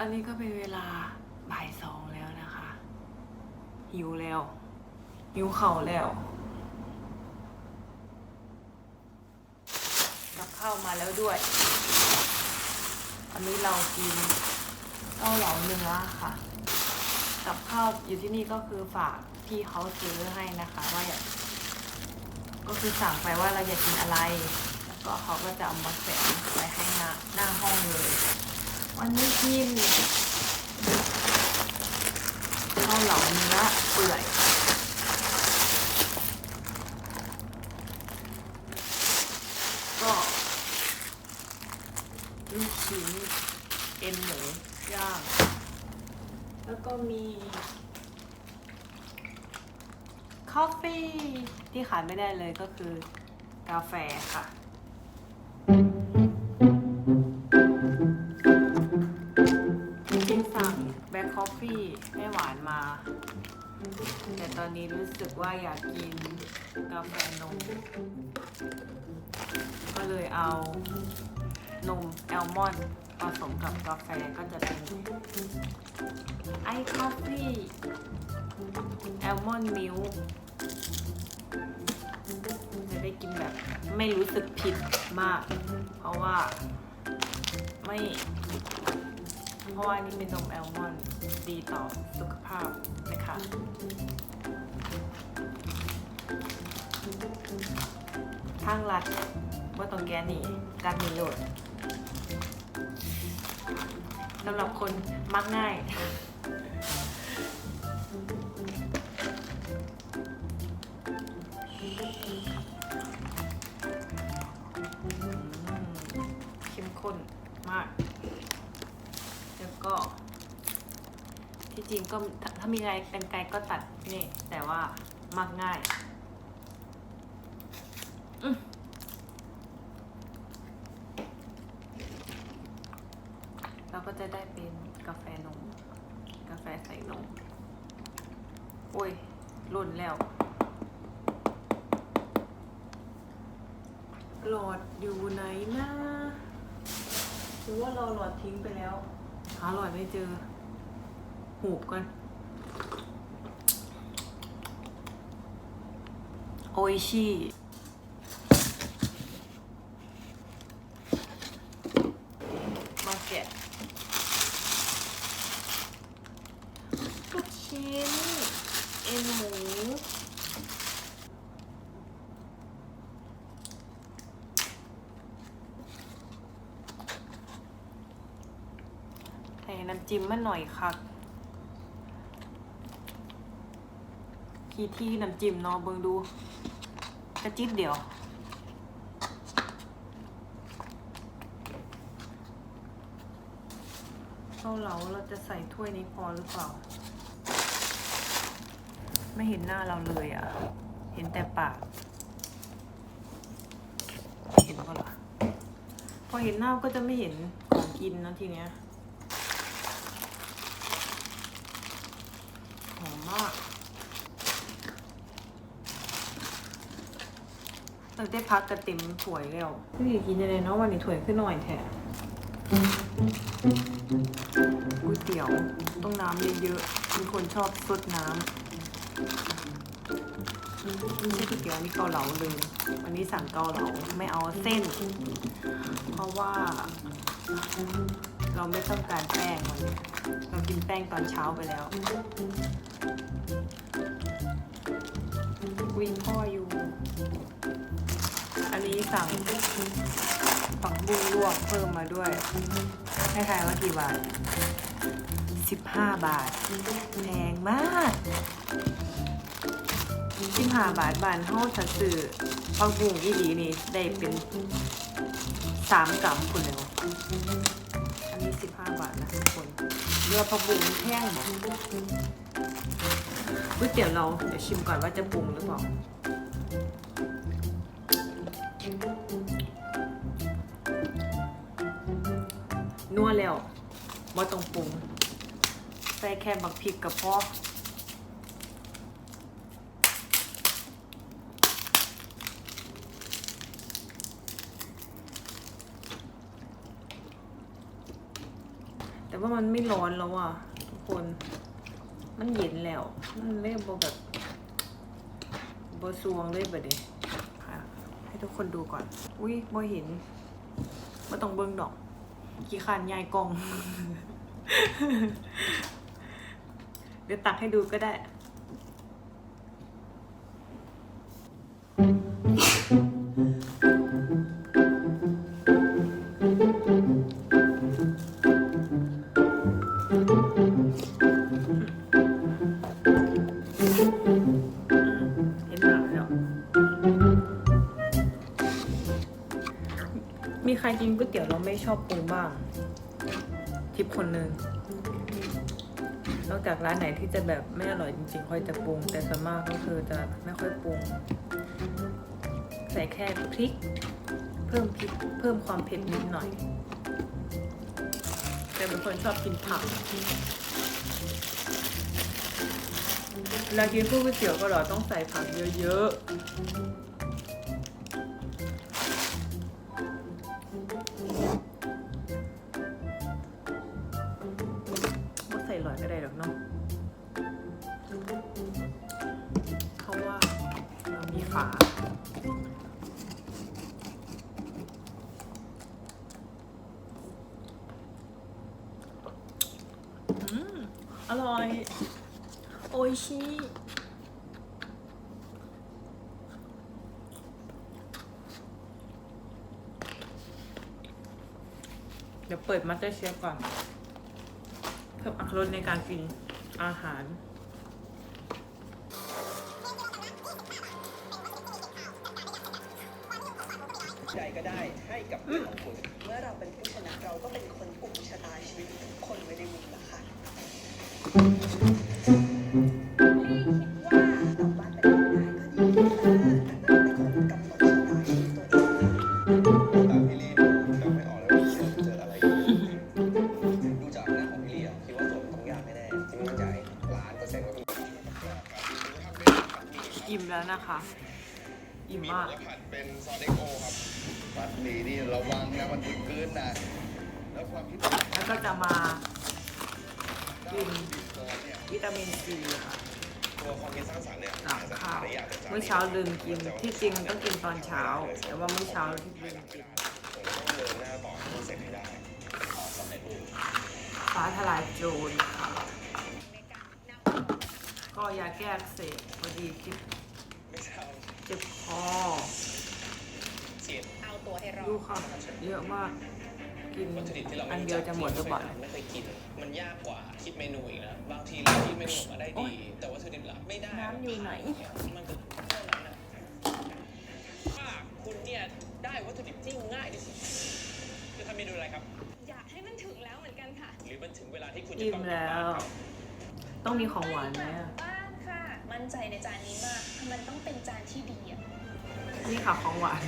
อันนี้ก็เป็นเวลาบ่ายสองแล้วนะคะ หิวแล้ว หิวเข่าแล้ว กับข้าวมาแล้วด้วย อันนี้เรากินเกาเหลาเนื้อค่ะ กับข้าวอยู่ที่นี่ก็คือฝากพี่เขาซื้อให้นะคะว่าอยากก็คือสั่งไปว่าเราอยากกินอะไร แล้วก็เขาก็จะเอามาแขวนไว้ให้หน้าหน้าห้องเลย วันนี้กินข้าวเหลาเนื้อเปื่อยก็ลูกชิ้นเอ็นหมูย่าง แล้วก็มีคอฟฟี่ที่ขาดไม่ได้เลยก็คือกาแฟค่ะ นี้รู้สึกว่าอยากกินกาแฟนม ก็เลยเอานมแอลมอนด์ผสมกับกาแฟก็จะเป็นไอคอฟฟี่แอลมอนด์มิลจะได้กินแบบไม่รู้สึกผิดมาก เพราะว่าไม่ เพราะว่านี่เป็นนมแอลมอนด์ดีต่อสุขภาพนะคะ ทางรัดว่าตรงแกนี่รัดมีโหลดสำหรับคนมักง่ายเข้มข้นมาก แล้วก็ ที่จริงก็ถ้าถ้ามีอะไรเป็นไกลก็ตัดนี่ แต่ว่ามักง่ายอืมเราก็ จะได้เป็นกาแฟนม กาแฟใส่นม โอ้ยหล่นแล้ว หลอดอยู่ไหนนะหรือว่าเราหลอดทิ้งไปแล้ว หาหลอดไม่เจอ หูบกันโออิชิมาแกะลูก ชิ้น เอ็นหมูใส่น้ำจิ้มมาหน่อยค่ะคีที่น้ำจิ้มเนาะเบิ่งดูกระจิ๊บเดียวเกาเหลาเราจะใส่ถ้วยนี้พอหรือเปล่า ไม่เห็นหน้าเราเลยอะ เห็นแต่ปาก เห็นก็ล่ะพอเห็นหน้าก็จะไม่เห็นของกินนะทีเนี้ยหอมมากตั้งแต่พักกระต็มถวยแล้วพี่กินยังไงเนาะวันนี้ถวยขึ้นหน่อยแท้ก๋วยเตี๋ยวต้องน้ำเยอะๆมีคนชอบสดน้ำ ไม่ใช่ก๋วยเตี๋ยวนี่เกาเหลาเลยวันนี้สั่งเกาเหลาไม่เอาเส้น เพราะว่า เราไม่ต้องการแป้งวันนี้เรากินแป้งตอนเช้าไปแล้ววิงพ่ออยู่ อันนี้สั่งฝักบุ้งลวกเพิ่มมาด้วย ให้ทายว่ากี่บาท 15 บาท แพงมาก 15บาทบานเฮาถ้าซื้อฝักบุ้งอีดีนี่ได้เป็น3กรัมคุณแล้วอันนี้15บห้าบาทนะทุกคนเรือผักบุ้งแห้งเหรอก๋วยเตี๋ยวเราเดี๋ยวชิมก่อนว่าจะปรุงหรือเปล่านัวแล้วบ่ต้องปรุงใส่แค่บักพริกกับพ่อ ว่ามันไม่ร้อนแล้วอะทุกคน มันเย็นแล้ว มันเลยบแบบบซวงเลยแบบนี้ให้ทุกคนดูก่อน อุ้ยบอเห็นมาต้องเบิ้งดอก กี่ขานยายกอง เดี๋ยวตักให้ดูก็ได้ กินก๋วยเตี๋ยวเราไม่ชอบปรุงบ้างทิปคนหนึ่งนอกจากร้านไหนที่จะแบบไม่อร่อยจริงๆค่อยจะปรุง แต่ส่วนมากก็คือจะไม่ค่อยปรุง ใส่แค่พริก เพิ่มพริกเพิ่มความเผ็ดนิดหน่อยแต่เป็นคนชอบกินผักเวลากินพวกก๋วยเตี๋ยวก็หรอต้องใส่ผักเยอะๆ เปิดมาสเตอร์เชฟก่อน เพิ่มอรรถรสในการกินอาหารใดก็ได้ให้กับเพื่อนของคุณเมื่อเราเป็นผู้ชนะเราก็เป็นคนปุ่มชะตาชีวิตทุกคนไว้ในมือละค่ะ เมื่อเช้าลืมกินที่จริงต้องกินตอนเช้า แต่ว่าเมื่อเช้าลืมกินเดินหน้าต่อให้มันเสร็จให้ได้ฟ้าทลายโจรค่ะก็ยาแก้อักเสบพอดีคิดเจ็บคอเอาตัวให้รอดูค่ะเยอะมาก กินวัตถุดิบที่เราอัไม่นรู้เดียวจักจะหมดหรือเปล่าไม่เคยกิน มันยากกว่าคิดเมนูอีกนะบางทีเราคิดเมนูออกมาได้ดี แต่วัตถุดิบหลักไม่ได้น้ำอยู่ไหน มันก็เท่านั้นนะว่าคุณเนี่ยได้วัตถุดิบที่ง่ายที่สุดจะทำเมนูอะไรครับ อยากให้มันถึงแล้วเหมือนกันค่ะหรือมันถึงเวลาที่คุณจะอิ่มต้องแล้วต้องมีของหวานไหมอะบ้านค่ะ มั่นใจในจานนี้มาก มันต้องเป็นจานที่ดีอะนี่ค่ะของหวาน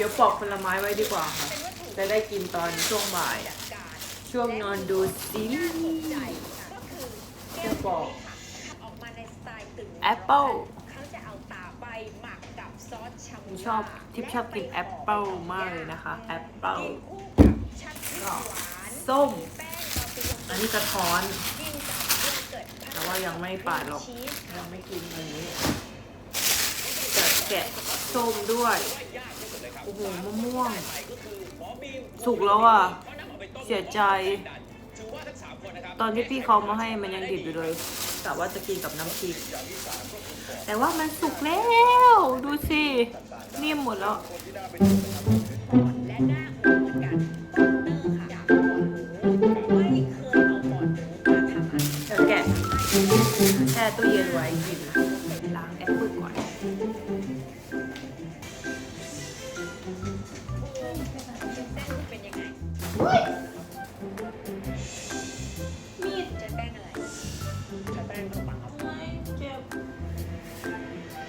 ดิบแรกเดี๋ยวปอกผลไม้ไว้ดีกว่าค่ะเป็นวัตถุดิบจะได้กินตอนช่วงบ่ายจัดการช่วงนอนดูซีรีน่าสนใจส์ค่ะก็คือจะบอกทำออกมาในสไตล์ตื่นแอปเปิ้ลเขาจะเอาตาใบหมักกับซอสชามูชอบทิปชอบกินแอปเปิ้ลมากเลยนะคะ แอปเปิ้ลกินคู่กับชัดพริกหวานส้มแป้งกาแฟอันนี้กระท้อนกินกับโยเกิร์ตแต่ว่ายังไม่ปาดหรอกชีสยังไม่กินอันนี้จะแกะส้มด้วย โอ้โหมะม่วง สุกแล้วอะ เสียใจ ตอนที่พี่เขามาให้มันยังดิบอยู่เลยแต่ว่าจะกินกับน้ำพริก แต่ว่ามันสุกแล้ว ดูสินิ่มหมดแล้วและหน้าหมูเหมือนกันต้มเตอร์ค่ะอยากปอดหมูไม่เคยเอาปอดหมูมาทำอาหารจะแกะแช่ตู้เย็นไว้กิน ใช้แป้งขนมปังครับไม่เจ็บ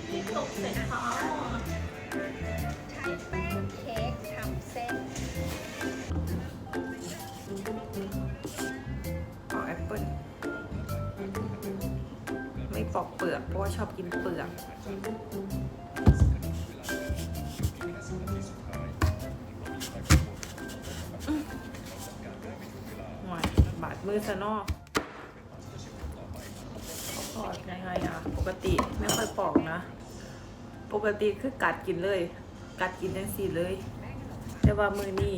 ที่ตกใส่เท้าอะใช้แป้งเค้กทำเส้นปอกแอปเปิ้ลไม่ปอกเปลือกเพราะว่าชอบกินเปลือกหวานบาดมือซะนอก ไม่ค่อยปอกนะ ปกติคือกัดกินเลย กัดกินทั้งสี่เลย แต่ว่ามือนี่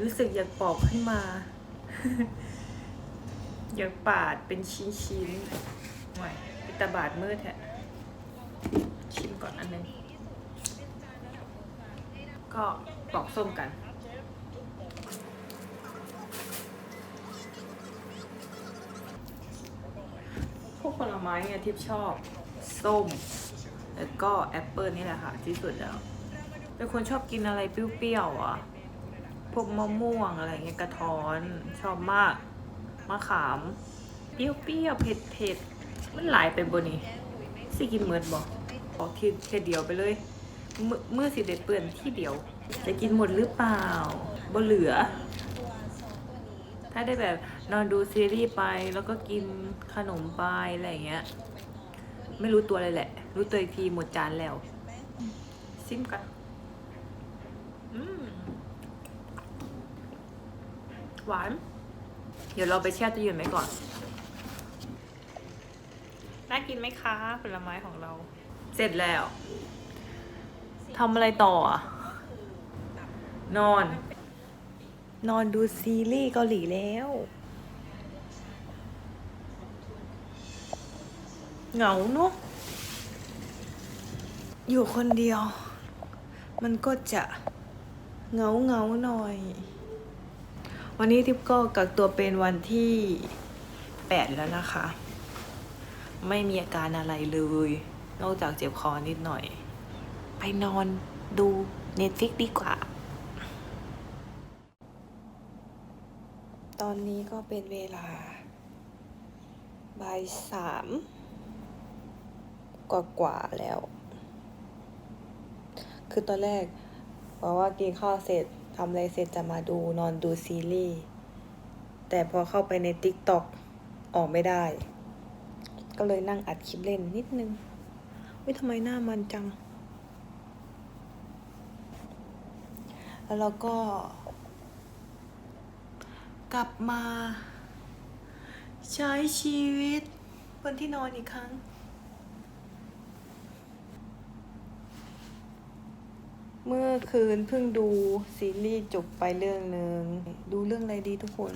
รู้สึกอยากปอกขึ้นมา อยากปาดเป็นชิ้นชิ้นๆหน่อยเป็นตาบาดมือแทะชิมก่อนอันนึงก็ปอกส้มกันพวกผลไม้เนี่ยทิพย์ชอบ ส้ม แล้วก็แอปเปิลนี่แหละค่ะ ที่สุดแล้ว เป็นคนชอบกินอะไรเปรี้ยวๆอะ พวกมะม่วงอะไรเงี้ยกระท้อนชอบมาก มะขาม เปรี้ยวๆเผ็ดๆ มันหลายไปบนนี้สิกินเมือนบอกออกทีแค่เดียวไปเลยมือมือสิเด็ดเปื่อนที่เดียว จะกินหมดหรือเปล่าบ่เหลือ ถ้าได้แบบนอนดูซีรีส์ไปแล้วก็กินขนมไปอะไรอย่างเงี้ย ไม่รู้ตัวเลยแหละ รู้ตัวอีกทีหมดจานแล้ว ซิมกันอืมหวาน เดี๋ยวเราไปแช่ตู้เย็นไว้ก่อน น่ากินไหมคะผลไม้ของเรา เสร็จแล้วทำอะไรต่ออะนอน นอนดูซีรีส์เกาหลีแล้ว เหงาเนอะอยู่คนเดียว มันก็จะเหงาเหงาหน่อย วันนี้ทิพก็กักตัวเป็นวันที่แปดแล้วนะคะ ไม่มีอาการอะไรเลย นอกจากเจ็บคอนิดหน่อย ไปนอนดูเน็ตฟิกดีกว่า ตอนนี้ก็เป็นเวลาบ่ายสาม กว่าๆแล้ว คือตอนแรกบอกว่ากินข้าวเสร็จทำอะไรเสร็จจะมาดูนอนดูซีรีส์แต่พอเข้าไปใน t ิ k t o k ออกไม่ได้ ก็เลยนั่งอัดคลิปเล่นนิดนึงวิทำไมหน้ามันจัง แล้วเราก็ กลับมา ใช้ชีวิตบนที่นอนอีกครั้ง เมื่อคืนเพิ่งดูซีรีส์จบไปเรื่องหนึ่งดูเรื่องอะไรดีทุกคน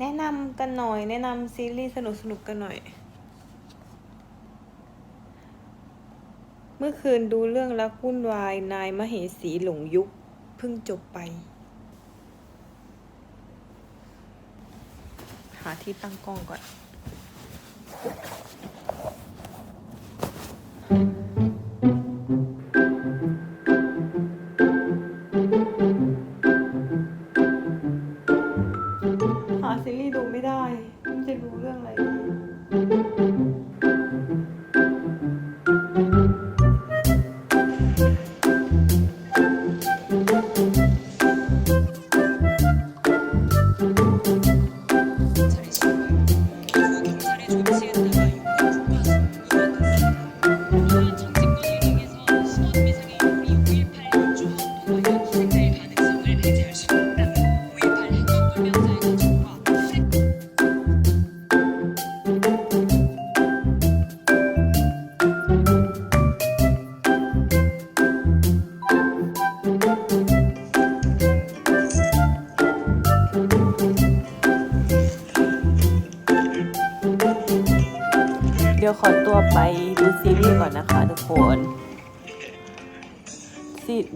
แนะนำกันหน่อย แนะนำซีรีส์สนุกสนุกกันหน่อย เมื่อคืนดูเรื่องรักวุ่นวายนายมเหสีหลงยุคเพิ่งจบไป หาที่ตั้งกล้องก่อน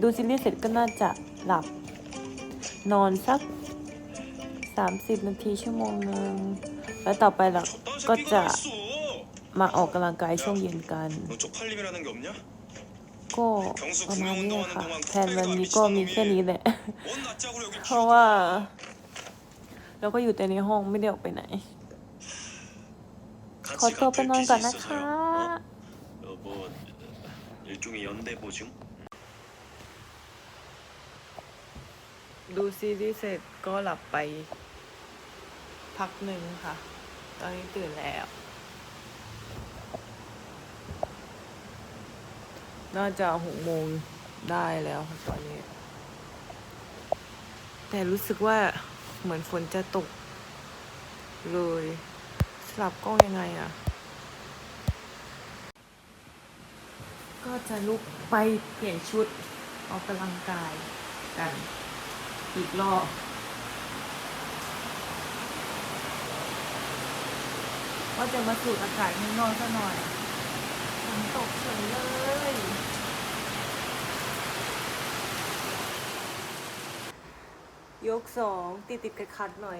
ดูซีรีส์เสร็จก็น่าจะหลับ นอนสัก 30 นาทีชั่วโมงหนึ่งแล้วต่อไปเราก็จะมาออกกำลังกายช่วงเย็นกัน 너 쪽팔림이라는 게 없냐? ก็ประมาณนี้แหละค่ะแทนวันนี้ก็มีแค่นี้แหละ 뭔 낯짝으로 여기 เพราะว่า เราก็อยู่แต่ในห้องไม่ได้ออกไปไหน ขอตัวไปนอนก่อนนะคะ 어, 뭐 일종의 연대 보증? ดูซีรีส์เสร็จก็หลับไป พักหนึ่งค่ะ ตอนนี้ตื่นแล้ว น่าจะหกโมงได้แล้วค่ะตอนนี้ แต่รู้สึกว่าเหมือนฝนจะตก เลย สลับกล้องยังไงอะก็จะลุกไปเปลี่ยนชุดออกกำลังกายกัน อีกรอบว่าจะมาสูดอากาศข้างนอกซะหน่อยฝนตกเฉยเลยยกสองติดติดๆขัดหน่อย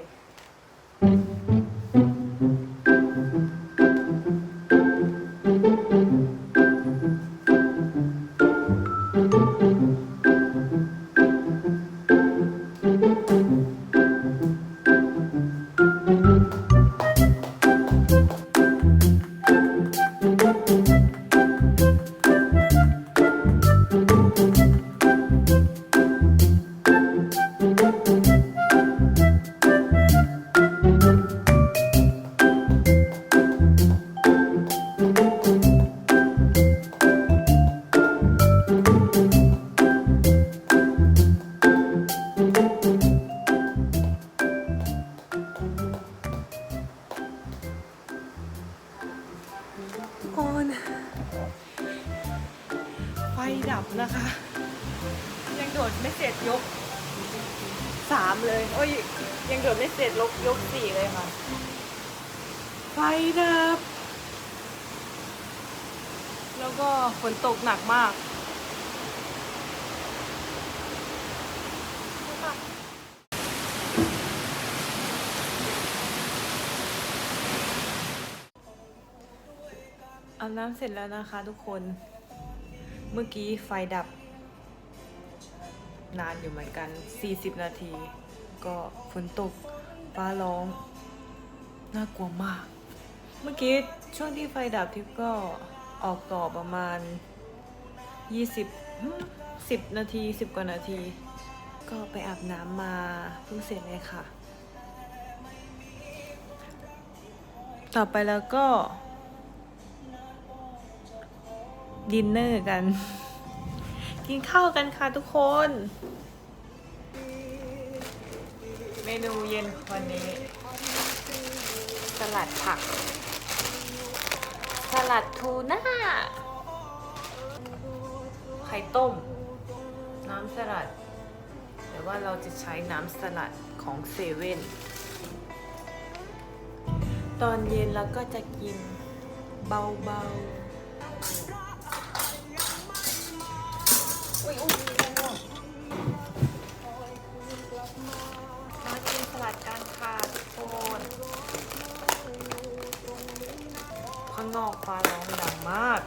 สี่เลยค่ะ ไฟดับ แล้วก็ฝนตกหนักมากอาบน้ำเสร็จแล้วนะคะทุกคน เมื่อกี้ไฟดับ นานอยู่เหมือนกัน 40 นาที ก็ฝนตก ฟ้าร้อง น่ากลัวมาก เมื่อกี้ช่วงที่ไฟดับทิพย์ก็ออกต่อประมาณ 20 10 นาที 10 กว่านาที ก็ไปอาบน้ำมาเพิ่งเสร็จเลยค่ะ ต่อไปแล้วก็ ดินเนอร์กัน กินข้าวกันค่ะทุกคน เมนูเย็นวันนี้ สลัดผัก สลัดทูน่า ไข่ต้ม น้ำสลัด แต่ว่าเราจะใช้น้ำสลัดของเซเว่น ตอนเย็นเราก็จะกินเบาๆอุ้ยอุ้ย อกฟ้าร้องดังมาก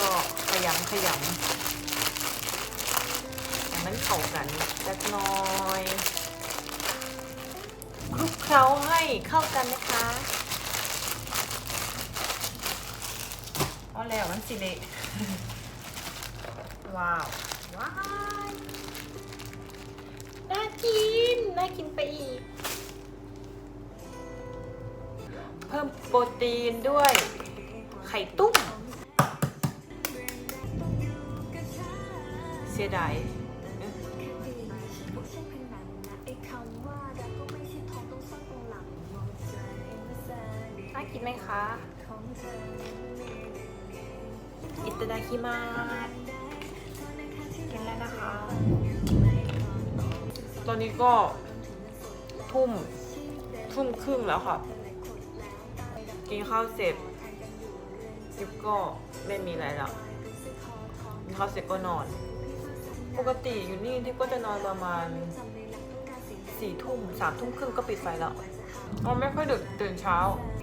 ก็ขยำขยำให้มันเข้ากันจักน่อยคลุกเคล้าให้เข้ากันนะคะเอาแล้วมันสิเละ ว้าวน่ากิน น่ากินไปอีก เพิ่มโปรตีนด้วย ไข่ตุ้มเสียดายน่ากินไหมคะอิตาดาคิ อนนี้ก็ทุ่มทุ่มครึ่งแล้วค่ะ กินข้าวเสร็จยิบก็ไม่มีอะไรแล้วกินข้าวเสร็จก็นอน ปกติอยู่นี่ที่ก็จะนอนประมาณสี่ทุ่มสามทุ่มครึ่งก็ปิดไฟแล้วอ๋อไม่ค่อยดึกตื่นเช้า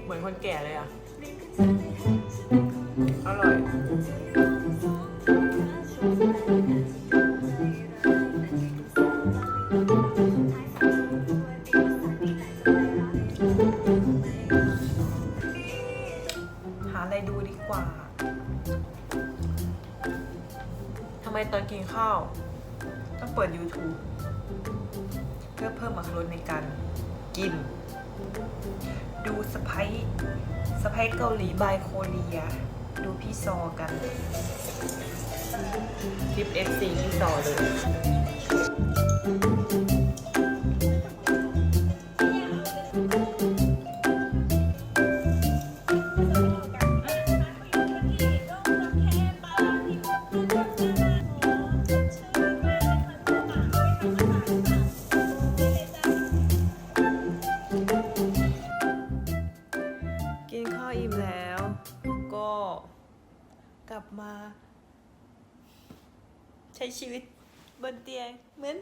เหมือนคนแก่เลยอะอร่อยะพ้ยเกาหลีบายโคเรีย ดูพี่ซอกันคลิป FC พี่ซอเลย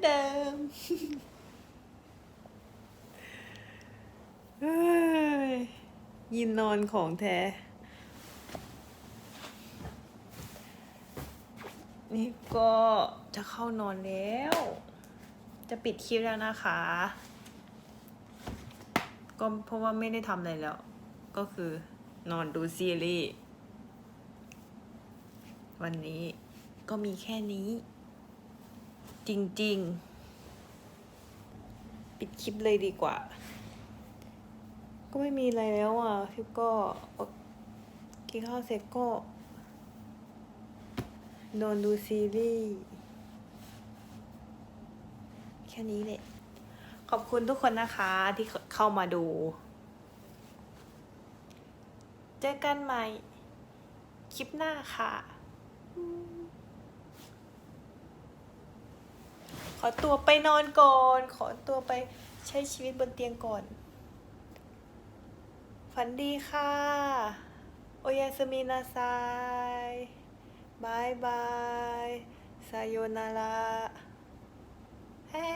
เดิมยยินนอนของแท้ นี่ก็จะเข้านอนแล้ว จะปิดคลิปแล้วนะคะ ก็เพราะว่าไม่ได้ทำอะไรแล้ว ก็คือนอนดูซีรีส์วันนี้ก็มีแค่นี้ จริง ๆ ปิดคลิปเลยดีกว่า ก็ไม่มีอะไรแล้วอะคลิปก็กินข้าวเสร็จก็นอนดูซีรีส์แค่นี้แหละขอบคุณทุกคนนะคะที่เข้ามาดู เจอกันใหม่ คลิปหน้าค่ะอืมข อตัวไปนอนก่อน ขอตัวไปใช้ชีวิตบนเตียงก่อน ฝันดีค่ะ โอยาสมินาไซบายบายซาโยนาระเฮ้